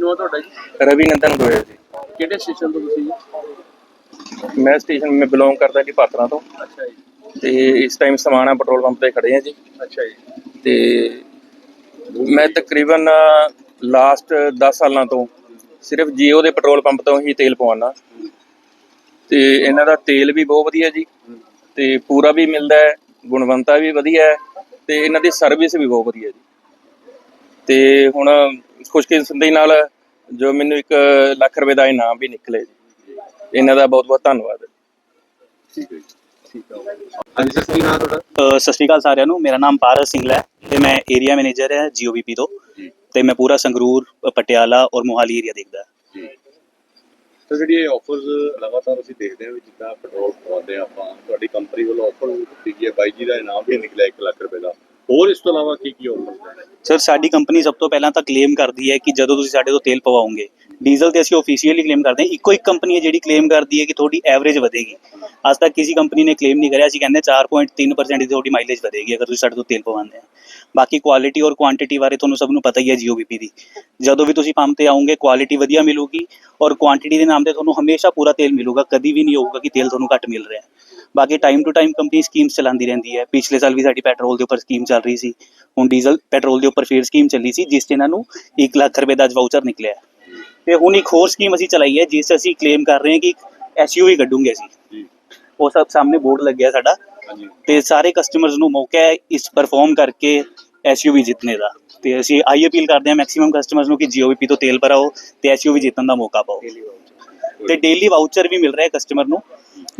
ਨਾਮ ਤੁਹਾਡਾ ਜੀ? ਰਵੀ ਨੰਦਨ ਗੋਇਲ ਜੀ। ਕਿਹੜੇ ਸਟੇਸ਼ਨ ਤੋਂ ਤੁਸੀਂ ਜੀ? ਮੈਂ ਸਟੇਸ਼ਨ ਮੈਂ ਬਿਲੋਂਗ ਕਰਦਾ ਜੀ ਪਾਤਰਾ ਤੋਂ। ਅੱਛਾ ਜੀ। ਤੇ ਇਸ ਟਾਈਮ ਸਮਾਣਾ ਪੈਟਰੋਲ ਪੰਪ ਤੇ ਖੜੇ ਆ ਜੀ। ਅੱਛਾ ਜੀ। ਤੇ ਮੈਂ ਤਕਰੀਬਨ ਲਾਸਟ 10 ਸਾਲਾਂ ਤੋਂ ਸਿਰਫ ਜੀਓ ਦੇ ਪੈਟਰੋਲ ਪੰਪ ਤੋਂ ਹੀ ਤੇਲ ਪਵਾਉਣਾ ਤੇ ਇਹਨਾਂ ਦਾ ਤੇਲ ਵੀ ਬਹੁਤ ਵਧੀਆ ਜੀ। ਤੇ ਪੂਰਾ ਵੀ ਮਿਲਦਾ ਹੈ ਗੁਣਵੰਤਾ ਵੀ ਵਧੀਆ ਹੈ ਤੇ ਇਹਨਾਂ ਦੀ ਸਰਵਿਸ ਵੀ ਬਹੁਤ ਵਧੀਆ ਜੀ। ਤੇ ਹੁਣ ਖੁਸ਼ਕਿਸਮਤੀ ਨਾਲ ਜੋ ਮੈਨੂੰ 1 ਲੱਖ ਰੁਪਏ ਦਾ ਇਨਾਮ ਵੀ ਨਿਕਲੇ ਜੀ। ਇਹਨਾਂ ਦਾ ਬਹੁਤ ਬਹੁਤ ਧੰਨਵਾਦ। ਠੀਕ ਹੈ ਜੀ ਠੀਕ ਹੈ ਹਾਂਜੀ ਸਰ ਕੀ ਨਾਮ ਹੈ ਤੁਹਾਡਾ। ਅ, ਸਤਿ ਸ਼੍ਰੀ ਅਕਾਲ ਸਾਰਿਆਂ ਨੂੰ। ਮੇਰਾ ਨਾਮ ਪਾਰਸ ਸਿੰਘਲਾ ਹੈ ਤੇ ਮੈਂ ਏਰੀਆ ਮੈਨੇਜਰ ਹੈ ਜੀਓਬੀਪੀ ਤੋਂ। ਤੇ ਮੈਂ ਪੂਰਾ ਸੰਗਰੂਰ ਪਟਿਆਲਾ ਔਰ ਮੋਹਾਲੀ ਏਰੀਆ ਦੇਖਦਾ। ਜੀ। ਤਾਂ ਜਿਹੜੀ ਇਹ ਆਫਰਸ ਲਗਾਤਾਰ ਅਸੀਂ ਦੇਖਦੇ ਹਾਂ ਜਿੱਦਾਂ ਪੈਟਰੋਲ ਪਵਾਉਂਦੇ ਆ ਆਪਾਂ ਤੁਹਾਡੀ ਕੰਪਨੀ ਵੱਲੋਂ ਆਫਰ ਦਿੱਤੀ ਗਈ ਹੈ ਬਾਈ ਜੀ ਦਾ ਇਨਾਮ ਵੀ ਨਿਕਲਿਆ 1 ਲੱਖ ਰੁਪਏ ਦਾ। ਹੋਰ ਇਸ ਤੋਂ ਇਲਾਵਾ ਕੀ ਕੀ ਆਫਰਸ ਸਰ ਸਾਡੀ ਕੰਪਨੀ ਸਭ ਤੋਂ ਪਹਿਲਾਂ ਤਾਂ ਕਲੇਮ ਕਰਦੀ ਹੈ ਕਿ ਜਦੋਂ ਤੁਸੀਂ ਸਾਡੇ ਤੋਂ ਤੇਲ ਪਵਾਓਗੇ ਡੀਜ਼ਲ ਤੇ ਅਸੀਂ ਆਫੀਸ਼ੀਅਲੀ ਕਲੇਮ ਕਰਦੇ ਹਾਂ। ਇੱਕੋ ਇੱਕ ਕੰਪਨੀ ਹੈ ਜਿਹੜੀ ਕਲੇਮ ਕਰਦੀ ਹੈ ਕਿ ਤੁਹਾਡੀ ਐਵਰੇਜ ਵਧੇਗੀ। ਅੱਜ ਤੱਕ ਕਿਸੇ ਕੰਪਨੀ ਨੇ ਕਲੇਮ ਨਹੀਂ ਕਰਿਆ। ਅਸੀਂ ਕਹਿੰਦੇ 4.3% ਦੀ ਤੁਹਾਡੀ ਮਾਈਲੇਜ ਵਧੇਗੀ, ਅਗਰ ਤੁਸੀਂ ਸਾਡੇ ਤੋਂ ਤੇਲ ਪਵਾਉਂਦੇ ਆ ਬਾਕੀ ਕੁਆਲਿਟੀ ਔਰ ਕੁਆਂਟੀਟੀ ਬਾਰੇ ਤੁਹਾਨੂੰ ਸਭ ਨੂੰ ਪਤਾ ਹੀ ਹੈ ਜੀਓਬੀਪੀ ਦੀ। ਜਦੋਂ ਵੀ ਤੁਸੀਂ ਪੰਪ ਤੇ ਆਓਗੇ ਕੁਆਲਿਟੀ ਵਧੀਆ ਮਿਲੂਗੀ ਔਰ ਕੁਆਂਟੀਟੀ ਦੇ ਨਾਮ ਤੇ ਤੁਹਾਨੂੰ ਹਮੇਸ਼ਾ ਪੂਰਾ ਤੇਲ ਮਿਲੂਗਾ। ਕਦੀ ਵੀ ਨਹੀਂ ਹੋਊਗਾ ਕਿ ਤੇਲ ਤੁਹਾਨੂੰ ਘੱਟ ਮਿਲ ਰਿਹਾ। ਬਾਕੀ time to time company schemes ਚਲਾਉਂਦੀ ਰਹਿੰਦੀ ਹੈ। ਪਿਛਲੇ ਸਾਲ ਵੀ ਸਾਡੀ ਪੈਟਰੋਲ ਦੇ ਉੱਪਰ ਸਕੀਮ ਚੱਲ ਰਹੀ ਸੀ। ਹੁਣ ਡੀਜ਼ਲ ਪੈਟਰੋਲ ਦੇ ਉੱਪਰ ਫੇਰ ਸਕੀਮ ਚੱਲੀ ਸੀ, ਜਿਸ 'ਤੇ ਇਹਨਾਂ ਨੂੰ 1 ਲੱਖ ਰੁਪਏ ਦਾ ਵਾਊਚਰ ਨਿਕਲਿਆ। ਹੈ। ਤੇ ਹੁਣ ਇੱਕ ਹੋਰ ਸਕੀਮ ਅਸੀਂ ਚਲਾਈ ਹੈ, ਜਿਸ 'ਚ ਅਸੀਂ ਕਲੇਮ ਕਰ ਰਹੇ ਹਾਂ ਕਿ ਐਸਯੂਵੀ ਕੱਢੂਗੇ ਅਸੀਂ। ਉਹ ਸਭ ਸਾਹਮਣੇ ਬੋਰਡ ਲੱਗਿਆ ਸਾਡਾ ਤੇ ਸਾਰੇ ਕਸਟਮਰਸ ਨੂੰ ਮੌਕਾ ਹੈ ਇਸ ਪਰਫਾਰਮ ਕਰਕੇ ਐਸਯੂਵੀ ਜਿੱਤਣੇ ਦਾ। ਤੇ ਅਸੀਂ ਆਈ ਅਪੀਲ ਕਰਦੇ ਹਾਂ ਮੈਕਸਿਮਮ ਕਸਟਮਰਸ ਨੂੰ ਕਿ ਜੀਓਵੀਪੀ ਤੋਂ ਤੇਲ ਭਰਾਓ ਤੇ ਐਸਯੂਵੀ ਜਿੱਤਣ ਦਾ ਮੌਕਾ ਪਾਓ। ਤੇ ਡੇਲੀ ਵਾਊਚਰ ਵੀ ਮਿਲ ਰਿਹਾ ਹੈ ਕਸਟਮਰ ਨੂੰ।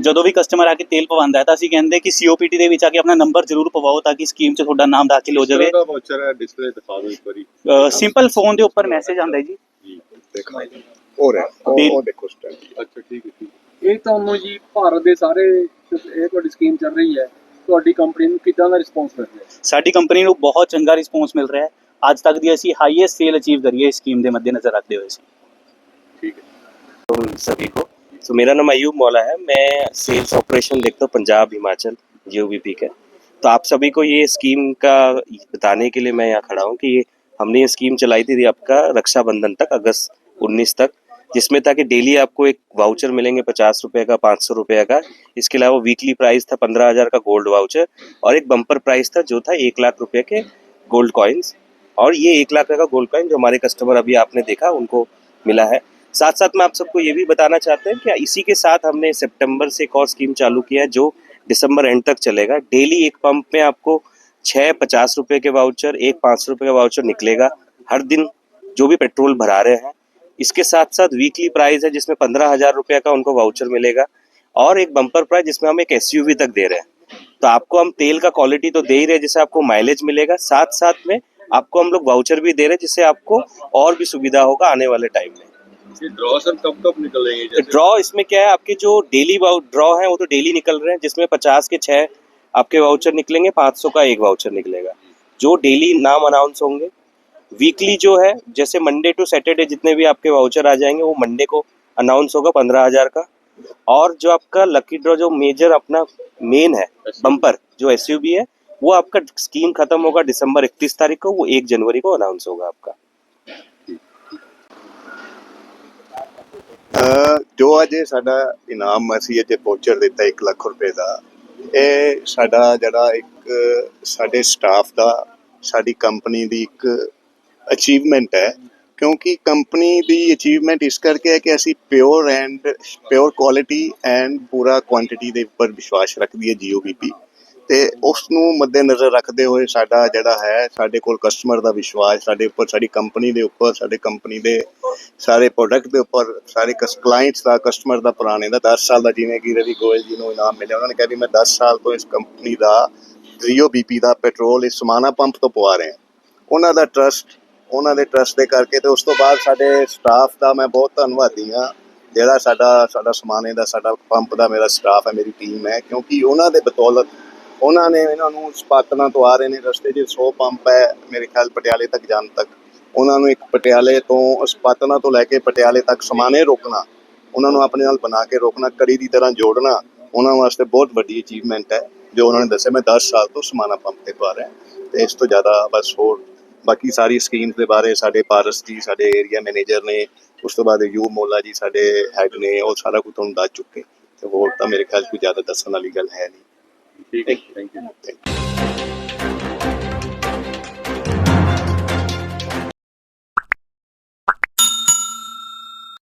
ਜਦੋਂ ਵੀ ਕਸਟਮਰ ਆ ਕੇ ਤੇਲ ਪਵਾਉਂਦਾ ਹੈ ਤਾਂ ਅਸੀਂ ਕਹਿੰਦੇ ਕਿ ਸੀਓਪੀਟੀ ਦੇ ਵਿੱਚ ਆ ਕੇ ਆਪਣਾ ਨੰਬਰ ਜ਼ਰੂਰ ਪਵਾਓ ਤਾਂ ਕਿ ਸਕੀਮ 'ਚ ਤੁਹਾਡਾ ਨਾਮ ਦਾਖਲ ਹੋ ਜਾਵੇ। ਦਾ ਵਾਚਰ ਹੈ ਡਿਸਪਲੇ ਦਿਖਾ ਦਿਓ ਇੱਕ ਵਾਰੀ। ਸਿੰਪਲ ਫੋਨ ਦੇ ਉੱਪਰ ਮੈਸੇਜ ਆਉਂਦਾ ਹੈ ਜੀ। ਜੀ ਦਿਖਾਓ। ਹੋ। ਰਿਹਾ ਉਹ ਦੇਖੋ ਸਟੈਂਡ ਅੱਛਾ ਠੀਕ ਹੈ ਠੀਕ ਇਹ ਤੁਹਾਨੂੰ ਜੀ ਭਾਰਤ ਦੇ ਸਾਰੇ ਇਹ ਤੁਹਾਡੀ ਸਕੀਮ ਚੱਲ ਰਹੀ ਹੈ ਤੁਹਾਡੀ ਕੰਪਨੀ ਨੂੰ ਕਿੱਦਾਂ ਦਾ ਰਿਸਪੌਂਸ ਮਿਲ ਰਿਹਾ ਹੈ ਸਾਡੀ ਕੰਪਨੀ ਨੂੰ ਬਹੁਤ ਚੰਗਾ ਰਿਸਪੌਂਸ ਮਿਲ ਰਿਹਾ ਹੈ ਅੱਜ ਤੱਕ ਦੀ ਅਸੀਂ ਹਾਈਐਸਟ ਸੇਲ ਅਚੀਵ ਕਰੀ ਹੈ ਇਸ ਸਕੀਮ ਦੇ ਮੱਦੇਨਜ਼ਰ ਰੱਖਦੇ ਹੋਏ ਸੀ ਠੀਕ ਹੈ उन सभी को तो मेरा नाम अयूब मौला है मैं सेल्स ऑपरेशन देखता हूँ पंजाब हिमाचल जीओबीपी का तो आप सभी को ये स्कीम का बताने के लिए मैं यहाँ खड़ा हूँ कि ये हमने ये स्कीम चलाई थी आपका रक्षाबंधन तक अगस्त 19 तक जिसमें था कि डेली आपको एक वाउचर मिलेंगे पचास रुपये का, पाँच सौ रुपये का। इसके अलावा वीकली प्राइस था पंद्रह हज़ार का गोल्ड वाउचर और एक बम्पर प्राइस था जो था एक लाख रुपए के गोल्ड कॉइन्स और ये एक लाख का गोल्ड कॉइन जो हमारे कस्टमर अभी आपने देखा, उनको मिला है। साथ साथ में आप सबको ये भी बताना चाहते हैं कि इसी के साथ हमने सितंबर से एक और स्कीम चालू किया है, जो दिसंबर एंड तक चलेगा। डेली एक पंप में आपको छः पचास रुपए के वाउचर एक पाँच सौ रुपये का वाउचर निकलेगा। हर दिन जो भी पेट्रोल भरा रहे हैं इसके साथ साथ वीकली प्राइस है जिसमें पंद्रह हज़ार रुपये का उनको वाउचर मिलेगा और एक बम्पर प्राइस जिसमें हम एक एसयूवी तक दे रहे हैं। तो आपको हम तेल का क्वालिटी तो दे ही रहे हैं जिससे आपको माइलेज मिलेगा। साथ साथ में आपको हम लोग वाउचर भी दे रहे हैं जिससे आपको और भी सुविधा होगा आने वाले टाइम में। ड्रॉ सर कब कब निकलेंगे ड्रॉ इसमें क्या है आपके जो डेली ड्रॉ है वो तो डेली निकल रहे हैं जिसमें पचास के छः आपके वाउचर निकलेंगे पाँच सौ का एक वाउचर निकलेगा। जो डेली नाम अनाउंस होंगे वीकली जो है जैसे मंडे टू सैटरडे जितने भी आपके वाउचर आ जाएंगे वो मंडे को अनाउंस होगा पंद्रह हजार का और जो आपका लकी ड्रॉ जो मेजर अपना मेन है बम्पर जो एस है वो आपका स्कीम खत्म होगा दिसंबर 31 तारीख को वो एक जनवरी को अनाउंस होगा आपका ਅਹ ਜੋ ਅੱਜ ਇਹ ਸਾਡਾ ਇਨਾਮ ਅਸੀਂ ਅੱਜ ਪੋਚਰ ਦਿੱਤਾ 1 ਲੱਖ ਰੁਪਏ ਦਾ ਇਹ ਸਾਡਾ ਜਿਹੜਾ ਇੱਕ ਸਾਡੇ ਸਟਾਫ ਦਾ ਸਾਡੀ ਕੰਪਨੀ ਦੀ ਇੱਕ ਅਚੀਵਮੈਂਟ ਹੈ, ਕਿਉਂਕਿ ਕੰਪਨੀ ਦੀ ਅਚੀਵਮੈਂਟ ਇਸ ਕਰਕੇ ਹੈ ਕਿ ਅਸੀਂ pure and pure quality and ਪੂਰਾ ਕੁਆਂਟੀਟੀ ਦੇ ਉੱਪਰ ਵਿਸ਼ਵਾਸ ਰੱਖਦੀ ਹੈ ਜੀਓਬੀਪੀ ਤੇ ਉਸ ਨੂੰ ਮੱਦੇਨਜ਼ਰ ਰੱਖਦੇ ਹੋਏ ਸਾਡਾ ਜਿਹੜਾ ਹੈ, ਸਾਡੇ ਕੋਲ ਕਸਟਮਰ ਦਾ ਵਿਸ਼ਵਾਸ, ਸਾਡੇ ਉੱਪਰ, ਸਾਡੀ ਕੰਪਨੀ ਦੇ ਉੱਪਰ, ਸਾਡੇ ਕੰਪਨੀ ਦੇ ਸਾਰੇ ਪ੍ਰੋਡਕਟ ਦੇ ਉੱਪਰ, ਸਾਰੇ ਕਲਾਇੰਟਸ ਦਾ ਕਸਟਮਰ ਦਾ ਪੁਰਾਣੇ ਦਾ 10 ਸਾਲ ਦਾ ਜਿਵੇਂ ਕਿ ਰਵੀ ਗੋਇਲ ਜੀ ਨੂੰ ਇਨਾਮ ਮਿਲਿਆ, ਉਹਨਾਂ ਨੇ ਕਿਹਾ ਵੀ ਮੈਂ 10 ਸਾਲ ਤੋਂ ਇਸ ਕੰਪਨੀ ਦਾ ਰੀਓ ਬੀਪੀ ਦਾ ਪੈਟਰੋਲ ਇਸ ਸਮਾਨਾ ਪੰਪ ਤੋਂ ਪਵਾ ਰਹੇ। ਹਾਂ ਉਹਨਾਂ ਦਾ ਟਰਸਟ ਉਹਨਾਂ ਦੇ ਟਰਸਟ ਦੇ ਕਰਕੇ ਤੇ ਉਸ ਤੋਂ ਬਾਅਦ ਸਾਡੇ ਸਟਾਫ ਦਾ ਮੈਂ ਬਹੁਤ ਧੰਨਵਾਦੀ ਹਾਂ। ਜਿਹੜਾ ਸਾਡਾ ਸਾਡਾ ਸਮਾਨੇ ਦਾ, ਸਾਡਾ ਪੰਪ ਦਾ ਮੇਰਾ ਸਟਾਫ ਹੈ, ਮੇਰੀ ਟੀਮ ਹੈ। ਕਿਉਂਕਿ ਉਹਨਾਂ ਦੇ ਬਤੌਲਤ ਉਹਨਾਂ ਨੇ ਇਹਨਾਂ ਨੂੰ ਸਪਾਤਨਾ ਤੋਂ ਆ ਰਹੇ ਨੇ ਰਸਤੇ 'ਚ। 100 ਪੰਪ ਹੈ ਮੇਰੇ ਖਿਆਲ ਪਟਿਆਲੇ ਤੱਕ ਜਾਣ ਤੱਕ। ਉਹਨਾਂ ਨੂੰ ਇੱਕ ਪਟਿਆਲੇ ਤੋਂ ਸਪਾਤਨਾ ਤੋਂ ਲੈ ਕੇ ਪਟਿਆਲੇ ਤੱਕ ਸਮਾਨੇ ਰੋਕਣਾ, ਉਹਨਾਂ ਨੂੰ ਆਪਣੇ ਨਾਲ ਬਣਾ ਕੇ ਰੋਕਣਾ, ਕੜੀ ਦੀ ਤਰ੍ਹਾਂ ਜੋੜਨਾ, ਉਹਨਾਂ ਵਾਸਤੇ ਬਹੁਤ ਵੱਡੀ ਅਚੀਵਮੈਂਟ ਹੈ, ਜੋ ਉਹਨਾਂ ਨੇ ਦੱਸਿਆ। ਮੈਂ 10 ਸਾਲ ਤੋਂ ਸਮਾਨਾ ਪੰਪ ਤੇ ਪਾ ਰਿਹਾ। ਤੇ ਇਸ ਤੋਂ ਜ਼ਿਆਦਾ ਬਸ ਹੋਰ ਬਾਕੀ ਸਾਰੀ ਸਕੀਮਸ ਦੇ ਬਾਰੇ ਸਾਡੇ ਪਾਰਸ ਜੀ ਸਾਡੇ ਏਰੀਆ ਮੈਨੇਜਰ ਨੇ ਉਸ ਤੋਂ ਬਾਅਦ ਯੂ ਮੋਲਾ ਜੀ ਸਾਡੇ ਹੈਡ ਨੇ ਉਹ ਸਾਰਾ ਕੁਝ ਤੁਹਾਨੂੰ ਦੱਸ ਚੁੱਕੇ। ਤੇ ਹੋਰ ਤਾਂ ਮੇਰੇ ਖਿਆਲ ਕੋਈ ਜ਼ਿਆਦਾ ਦੱਸਣ ਵਾਲੀ ਗੱਲ ਹੈ ਨਹੀਂ। ਠੀਕ ਹੈ ਥੈਂਕ ਯੂ.